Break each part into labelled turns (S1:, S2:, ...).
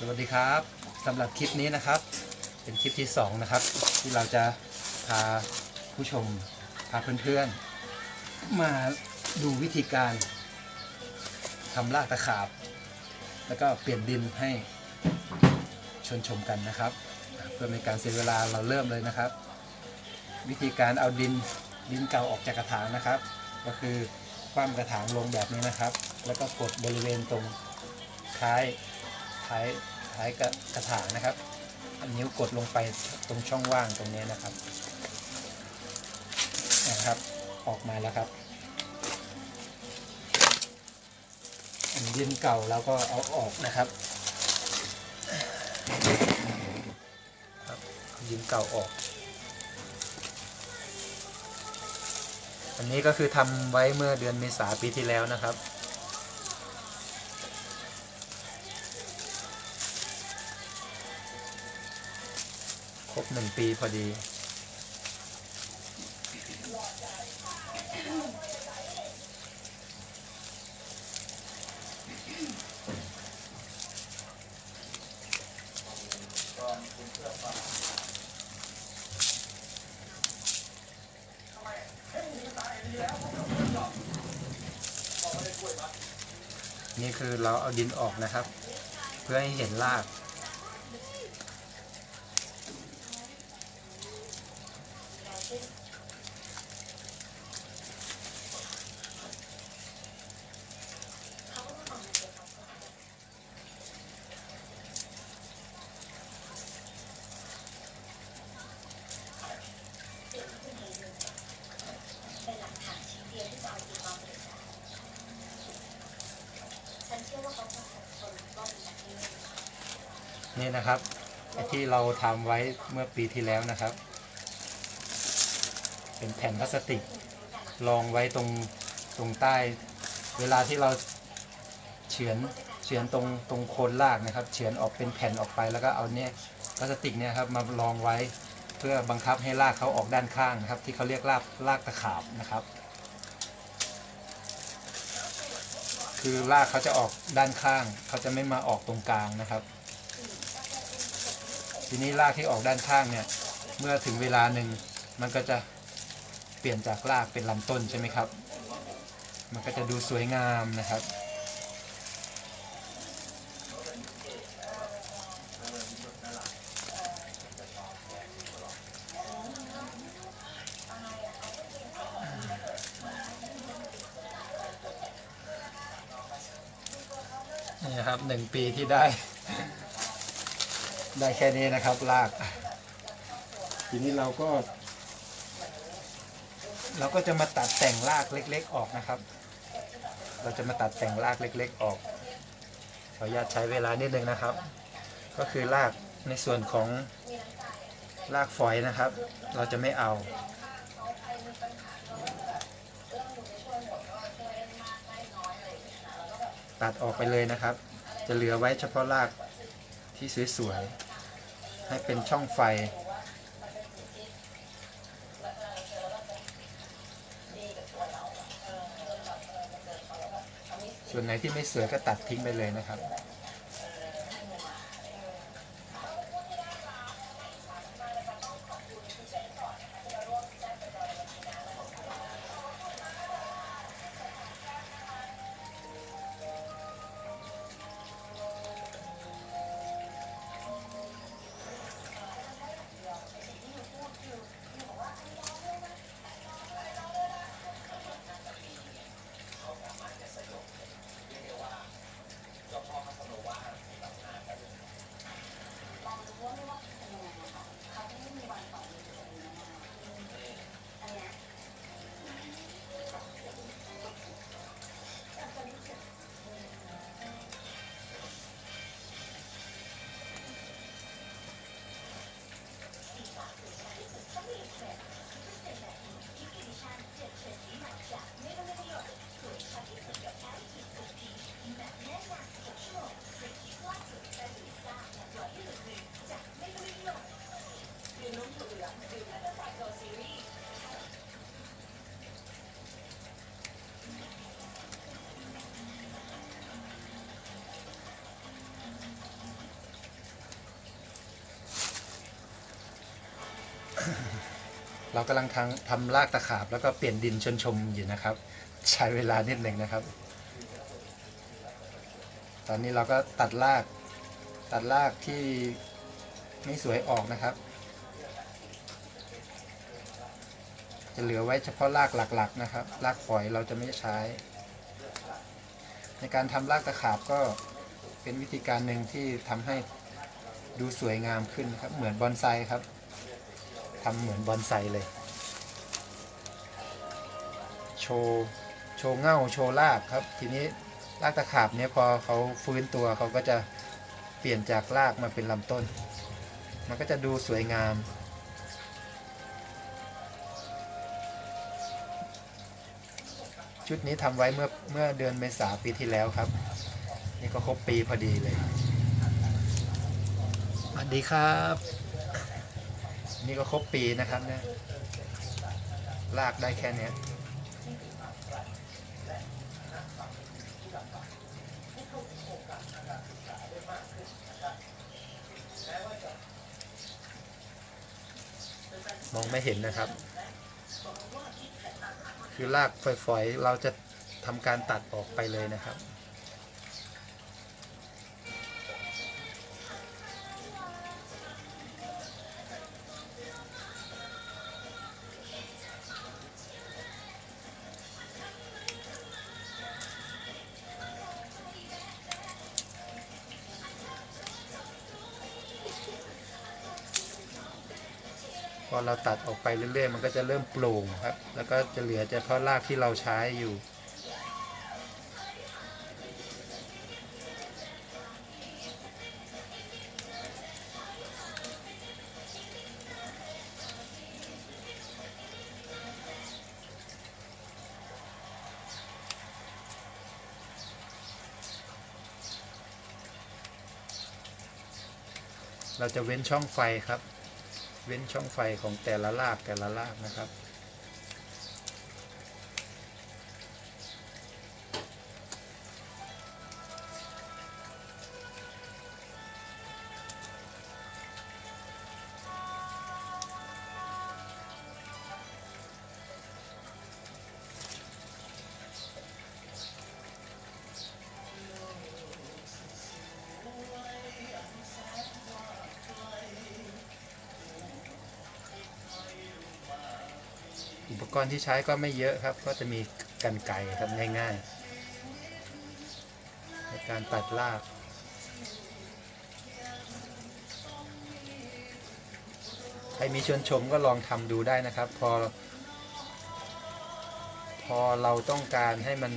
S1: สวัสดีครับสำหรับคลิปนี้นะครับ เป็นคลิปที่สองนะครับ ที่เราจะพาผู้ชมพาเพื่อนๆ มาดูวิธีการทำรากตะขาบ แล้วก็เปลี่ยนดินให้ชนชมกันนะครับ เพื่อให้การเสียเวลาเราเริ่มเลยนะครับ วิธีการเอาดินดินเก่าออกจากกระถางนะครับ ก็คือคว่ำกระถางลงแบบนี้นะครับ แล้วก็กดบริเวณตรงท้าย ท้ายท้ายกระกระถางนะครับเอานิ้วกดลงไปตรงช่องว่างตรงนี้นะครับนะครับออกมาแล้วครับอันดินเก่าเราก็เอาออกนะครับครับเอาดินเก่าออก อันนี้ก็คือทำไว้เมื่อเดือนเมษาปีที่แล้วนะครับ ปีพอดี นี่คือเราเอาดินออกนะครับ เพื่อให้เห็นราก
S2: เป็นหลักฐานชิ้นเดียวที่จะเอาดีมาบริจาคฉันเชื่อว่าเขาคงสับสนว่าเป็นแบบนี้
S1: นี่นะครับไอ้ที่ เราทำไว้เมื่อปีที่แล้วนะครับ เป็นแผ่นพลาสติกรองไว้ตรงตรงใต้ เวลาที่เราเฉือนเฉือนตรงตรงโคนรากนะครับ เฉือนออกเป็นแผ่นออกไปแล้วก็เอาเนี่ยพลาสติกเนี่ยครับมารองไว้เพื่อบังคับให้รากเขาออกด้านข้างนะครับ ที่เขาเรียกรากรากตะขาบนะครับ คือรากเขาจะออกด้านข้าง เขาจะไม่มาออกตรงกลางนะครับ ทีนี้รากที่ออกด้านข้างเนี่ย เมื่อถึงเวลาหนึ่งมันก็จะเปลี่ยนจากรากเป็นลำต้นใช่ไหมครับ มันก็จะดูสวยงามนะครับ นี่ครับหนึ่งปีที่ได้ ได้แค่นี้นะครับราก ทีนี้เราก็ เราก็จะมาตัดแต่งรากเล็ก ๆ ออกนะครับ เราจะมาตัดแต่งรากเล็ก ๆ ออกขออนุญาตใช้เวลานิดนึงนะครับ ก็คือรากในส่วนของรากฝอยนะครับ เราจะไม่เอาตัดออกไปเลยนะครับ จะเหลือไว้เฉพาะรากที่สวยๆ ให้เป็นช่องไฟ ส่วนไหนที่ไม่สวยก็ตัดทิ้งไปเลยนะครับ เรากำลังทำทำรากตะขาบแล้วก็เปลี่ยนดินชนชมอยู่นะครับ ใช้เวลานิดหนึ่งนะครับ ตอนนี้เราก็ตัดรากตัดรากที่ไม่สวยออกนะครับ จะเหลือไว้เฉพาะรากหลักๆนะครับ รากฝอยเราจะไม่ใช้ ในการทำรากตะขาบก็เป็นวิธีการหนึ่งที่ทำให้ดูสวยงามขึ้นนครับ เหมือนบอนไซครับ ทำเหมือนบอนไซเลย โชว์โชว์เง่าโชว์รากครับ ทีนี้รากตะขาบเนี่ยพอเขาฟื้นตัวเขาก็จะเปลี่ยนจากรากมาเป็นลำต้น มันก็จะดูสวยงามชุดนี้ทำไว้เมื่อเมื่อเดือนเมษาปีที่แล้วครับ นี่ก็ครบปีพอดีเลยสวัสดีครับ นี่ก็ครบปีนะครับเนี่ยลากได้แค่เนี้ยมองไม่เห็นนะครับ คือรากฝอยๆ เราจะทำการตัดออกไปเลยนะครับ อเราตัดออกไปเรื่อยๆ มันก็จะเริ่มโปร่งครับ แล้วก็จะเหลือเฉพาะรากที่เราใช้อยู่เราจะเว้นช่องไฟครับ เว้นช่องไฟของแต่ละรากแต่ละรากนะครับ กรณ์ที่ใช้ก็ไม่เยอะครับ ก็จะมีกันไก่ครับง่ายๆ ในการตัดรากใครมีชวนชมก็ลองทำดูได้นะครับ พอ พอเราต้องการให้มัน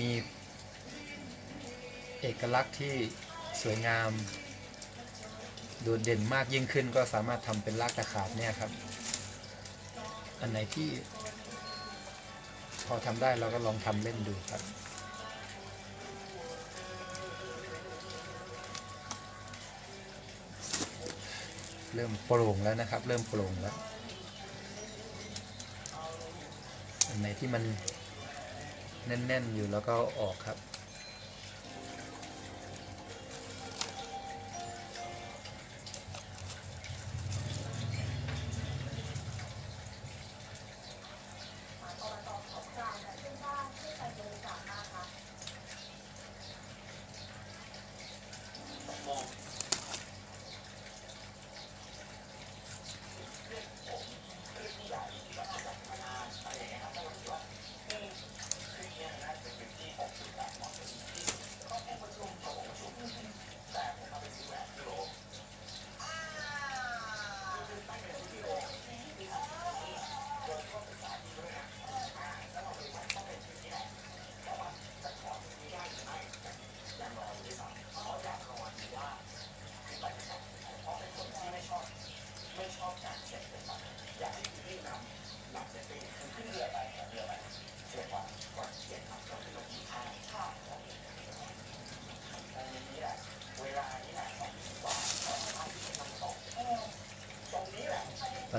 S1: มีเอกลักษณ์ที่สวยงาม โดดเด่นมากยิ่งขึ้นก็สามารถทำเป็นรากตะขาบเนี่ยครับ อันไหนที่ พอทำได้เราก็ลองทำเล่นดูครับเริ่มโปร่งแล้วนะครับ เริ่มโปร่งแล้ว อันไหนที่มันแน่น ๆ อยู่แล้วก็ออกครับ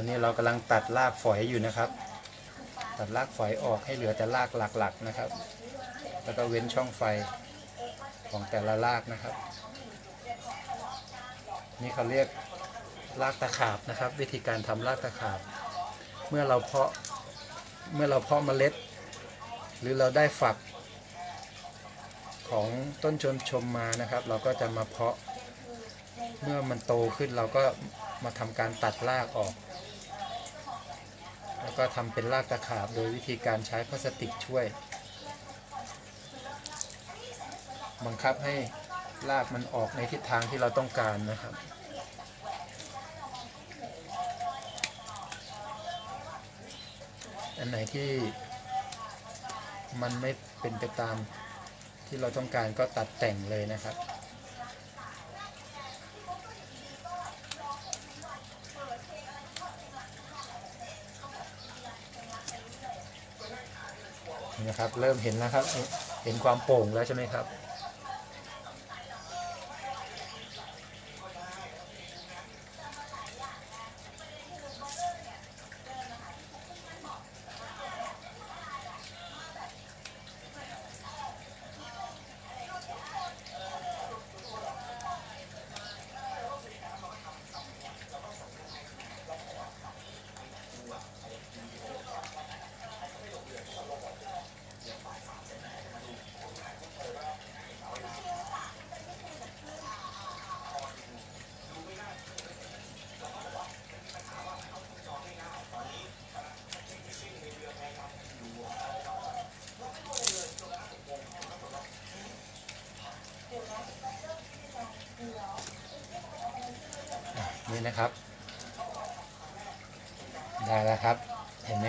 S1: อนนี้เรากำลังตัดรากฝอยอยู่นะครับ ตัดรากฝอยออกให้เหลือแต่รากหลักๆนะครับ แล้วก็เว้นช่องไฟของแต่ละรากนะครับ นี่เขาเรียกรากตะขาบนะครับ วิธีการทำรากตะขาบ เมื่อเราเพาะเมื่อเราเพาะเมล็ด หรือเราได้ฝักของต้นชนชมมานะครับ เราก็จะมาเพาะ เมื่อมันโตขึ้นเราก็มาทำการตัดรากออก แล้วก็ทำเป็นรากตะขาบโดยวิธีการใช้พลาสติกช่วย บังคับให้รากมันออกในทิศทางที่เราต้องการนะครับอันไหนที่มันไม่เป็นไปตามที่เราต้องการก็ตัดแต่งเลยนะครับ นะครับ เริ่มเห็นนะครับ เห็นความโป่งแล้วใช่ไหมครับ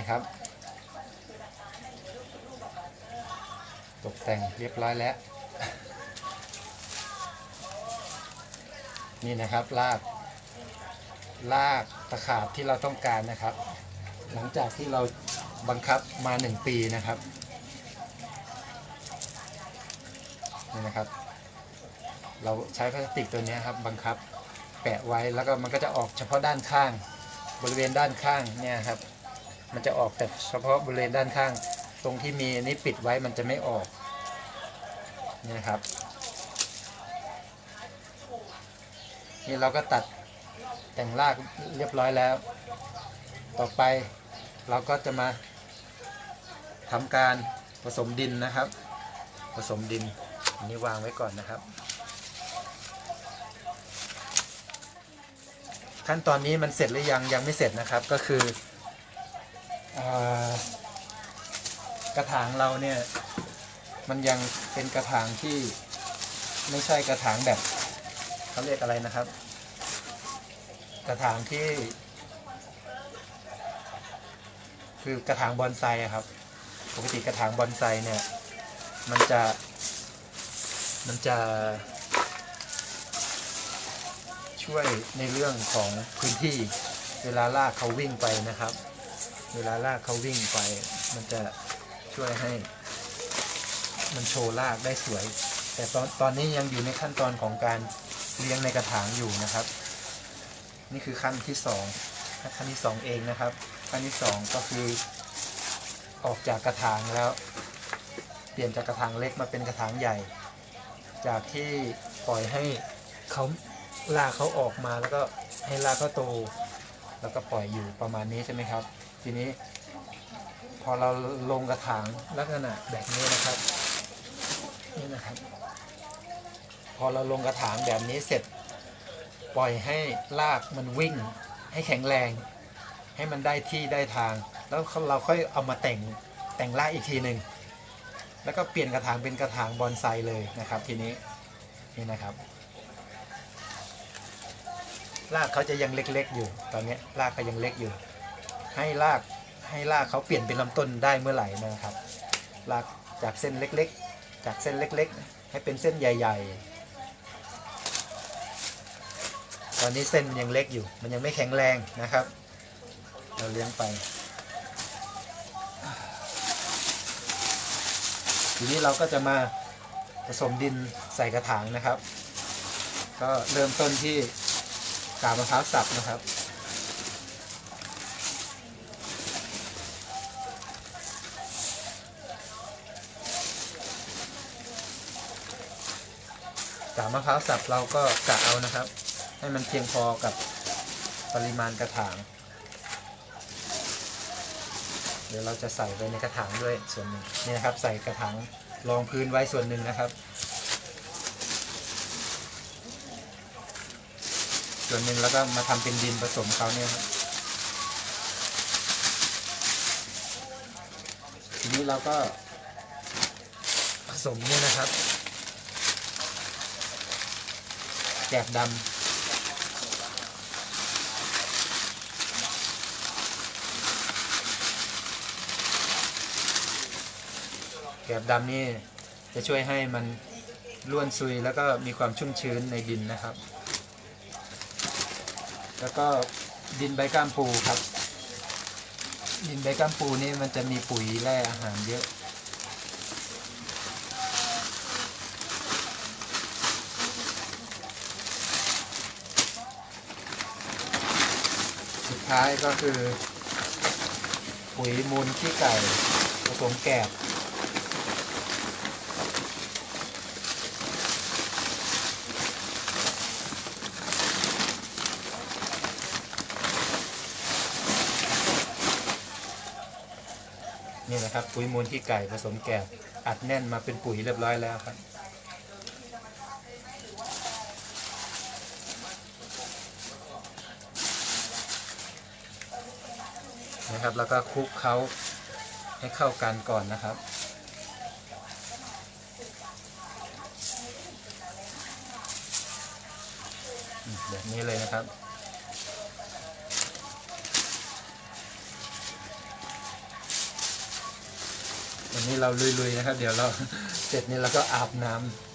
S1: นไหมครับ ตกแต่งเรียบร้อยแล้ว นี่นะครับรากรากตะขาบที่เราต้องการนะครับ หลังจากที่เราบังคับมาหนึ่งปีนะครับนี่นะครับ เราใช้พลาสติกตัวนี้ครับบังคับแปะไว้แล้วก็มันก็จะออกเฉพาะด้านข้าง บริเวณด้านข้างเนี่ยครับ มันจะออกแต่เฉพาะบริเวณด้านข้าง ตรงที่มีอันนี้ปิดไว้มันจะไม่ออกนี่นะครับ นี่เราก็ตัดแต่งรากเรียบร้อยแล้ว ต่อไปเราก็จะมาทำการผสมดินนะครับ ผสมดินอันนี้วางไว้ก่อนนะครับ ขั้นตอนนี้มันเสร็จหรือยังยังไม่เสร็จนะครับก็คือเออ กระถางเราเนี่ย มันยังเป็นกระถางที่ไม่ใช่กระถางแบบเขาเรียกอะไรนะครับ กระถางที่ คือกระถางบอนไซครับ ปกติกระถางบอนไซเนี่ย มันจะมันจะช่วยในเรื่องของพื้นที่เวลาลากเขาวิ่งไปนะครับ เวลาลากเขาวิ่งไป มันจะช่วยให้ มันโชว์ลากได้สวย แต่ตอนตอนนี้ยังอยู่ในขั้นตอนของการเลี้ยงในกระถางอยู่นะครับ นี่คือขั้นที่สองขั้นที่สองเองนะครับ ขั้นที่สองก็คือออกจากกระถางแล้ว เปลี่ยนจากกระถางเล็กมาเป็นกระถางใหญ่ จากที่ปล่อยให้เขาลากเขาออกมาแล้วก็ให้ลากเขาโตแล้วก็ปล่อยอยู่ประมาณนี้ใช่ไหมครับ ทีนี้ พอเราลงกระถางลักษณะแบบนี้นะครับนี่นะครับ พอเราลงกระถางแบบนี้เสร็จ ปล่อยให้ลากมันวิ่ง ให้แข็งแรง ให้มันได้ที่ได้ทาง แล้วเราค่อยเอามาแต่งแต่งรากอีกทีหนึ่งแล้วก็เปลี่ยนกระถางเป็นกระถางบอนไซเลยนะครับ ทีนี้นี่นะครับรากเขาจะยังเล็กๆอยู่ ตอนนี้รากเขายังเล็กอยู่ ให้รากให้รากเขาเปลี่ยนเป็นลำต้นได้เมื่อไหร่นะครับรากจากเส้นเล็กๆ จากเส้นเล็กๆ ให้เป็นเส้นใหญ่ ๆ ตอนนี้เส้นมันยังเล็กอยู่ มันยังไม่แข็งแรงนะครับ เราเลี้ยงไป ทีนี้เราก็จะมาผสมดินใส่กระถางนะครับ ก็เริ่มต้นที่กาบมะพร้าวสับนะครับาบมะพร้าวสับเราก็กะเอานะครับ ให้มันเพียงพอกับปริมาณกระถาง เดี๋ยวเราจะใส่ไปในกระถางด้วยส่วนหนึ่งนี่นะครับ ใส่กระถางรองพื้นไว้ส่วนหนึ่งนะครับ ส่วนหนึ่งแล้วก็มาทำเป็นดินผสมเขาเนี่ยครับทีนี้เราก็ผสมเนี่ยนะครับ แกบดำแกบดำนี่จะช่วยให้มันร่วนซุยแล้วก็มีความชุ่มชื้นในดินนะครับ แล้วก็ดินใบก้ามปูครับ ดินใบก้ามปูนี่มันจะมีปุ๋ยแร่อาหารเยอะ ท้ายก็คือ ปุ๋ยมูลขี้ไก่ผสมแกบนี่นะครับปุ๋ยมูลขี้ไก่ผสมแกบอัดแน่นมาเป็นปุ๋ยเรียบร้อยแล้วครับ นะครับ แล้วก็คลุกเขาให้เข้ากันก่อนนะครับ แบบนี้เลยนะครับวันนี้เราลุยๆนะครับ เดี๋ยวเราเสร็จนี้เราก็อาบน้ำ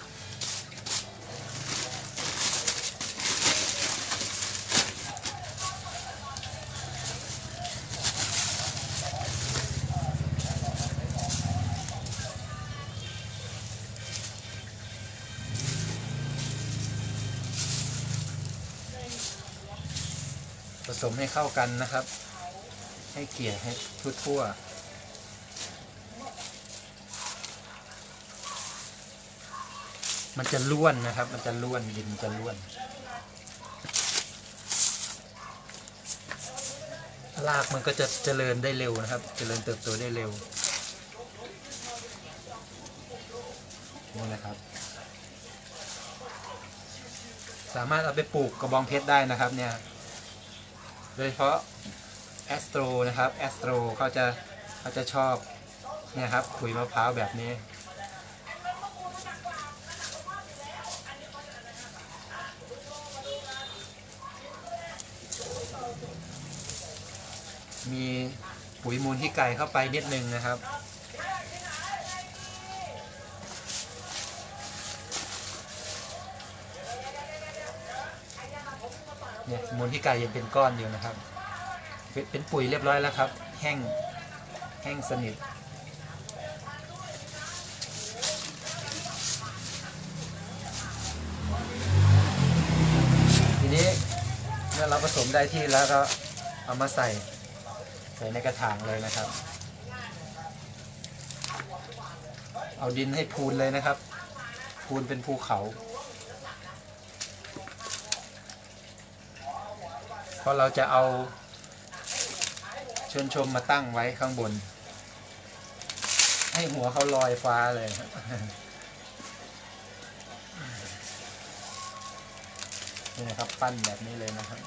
S1: เข้ากันนะครับ ให้เกลี่ยให้ทั่วๆมันจะล้วนนะครับ มันจะล้วนดินมันจะล้วน รากมันก็จะเจริญได้เร็วนะครับ เจริญเติบโตได้เร็วนี่นะครับ สามารถเอาไปปลูกกระบองเพชรได้นะครับเนี่ย โดยเฉพาะแอสโตรนะครับแอสโตรเขาจะเขาจะชอบเนี่ยครับขุยมะพร้าวแบบนี้ มีปุ๋ยมูลที่ไก่เข้าไปนิดนึงนะครับ เนี่ยมูลที่ไก่ยังเป็นก้อนอยู่นะครับเป็นเป็นปุ๋ยเรียบร้อยแล้วครับ แห้งแห้งสนิททีนี้เมื่อเราผสมได้ที่แล้วก็เอามาใส่ใส่ในกระถางเลยนะครับ เอาดินให้พูนเลยนะครับ พูนเป็นภูเขาเพ ราะเราจะเอาเชิญชมมาตั้งไว้ข้างบน ให้หัวเขาลอยฟ้าเลยครับนี่นะครับ ปั้นแบบนี้เลยนะครับ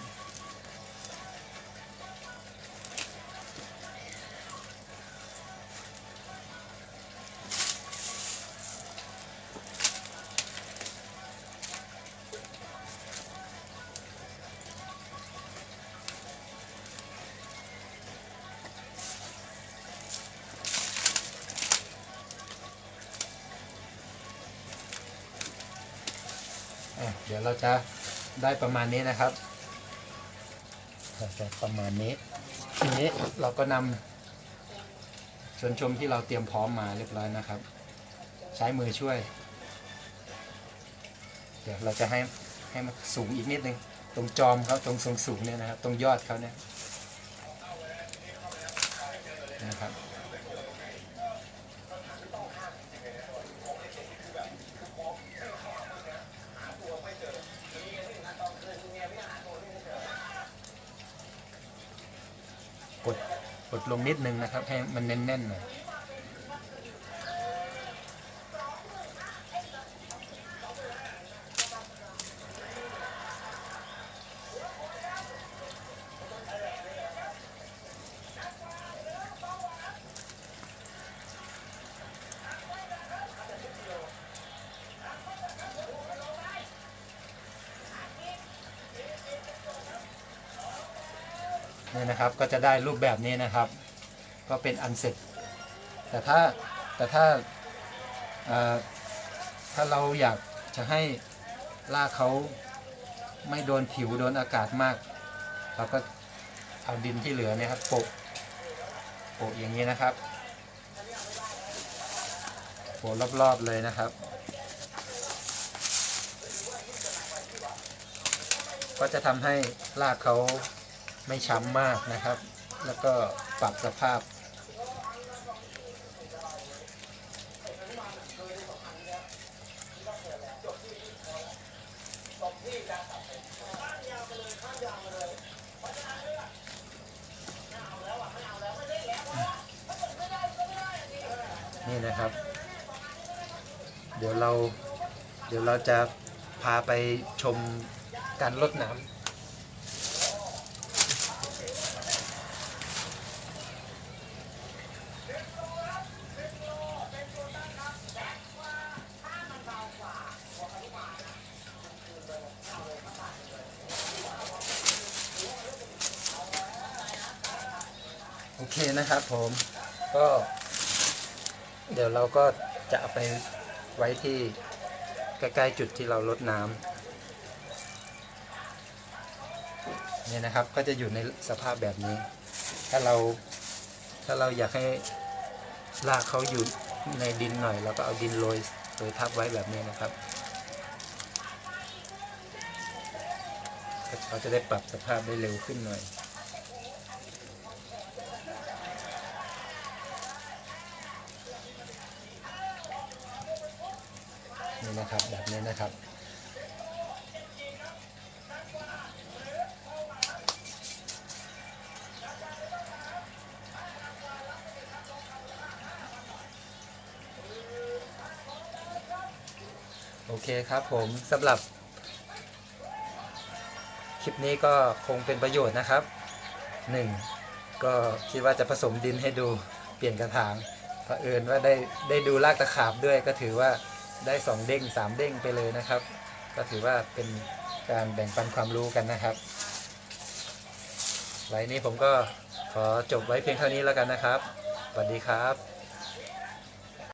S1: จะได้ประมาณนี้นะครับจะประมาณนี้ ทีนี้เราก็นำชวนชมที่เราเตรียมพร้อมมาเรียบร้อยนะครับ ใช้มือช่วย เดี๋ยวเราจะให้ให้มันสูงอีกนิดนึงตรงจอมเขาตรงสูงสูงๆเนี่ยนะครับ ตรงยอดเขาเนี่ยนะครับ ลงนิดนึงนะครับ ให้มันแน่นๆหน่อยนี่นะครับก็จะได้รูปแบบนี้นะครับ ก็เป็นอันเสร็จ แต่ถ้าแต่ถ้าถ้าเราอยากจะให้รากเขาไม่โดนผิวโดนอากาศมาก เราก็เอาดินที่เหลือเนี่ยครับโปะโปะอย่างนี้นะครับโปะรอบๆเลยนะครับ ก็จะทำให้รากเขาไม่ช้ำมากนะครับ แล้วก็ปรับสภาพ นี่นะครับ เดี๋ยวเรา เราจะพาไปชมการลดน้ำโอเคนะครับผมก็ เดี๋ยวเราก็จะเอาไปไว้ที่ ใกล้ๆจุดที่เราลดน้ำเนี่ยนะครับก็จะอยู่ในสภาพแบบนี้ ถ้าเราถ้าเราอยากให้รากเขาอยู่ในดินหน่อยเราก็เอาดินโรยโรยทับไว้แบบนี้นะครับเขาจะได้ปรับสภาพได้เร็วขึ้นหน่อย นี่นะครับแบบนี้นะครับโอเคครับผมสำหรับ คลิปนี้ก็คงเป็นประโยชน์นะครับ 1. ก็คิดว่าจะผสมดินให้ดูเปลี่ยนกระถางเผอิญว่าได้ได้ดูรากตะขาบด้วยก็ถือว่า ได้สองเด้งสามเด้งไปเลยนะครับ ก็ถือว่าเป็นการแบ่งปันความรู้กันนะครับไลน์นี้ผมก็ขอจบไว้เพียงเท่านี้แล้วกันนะครับสวัสดีครับ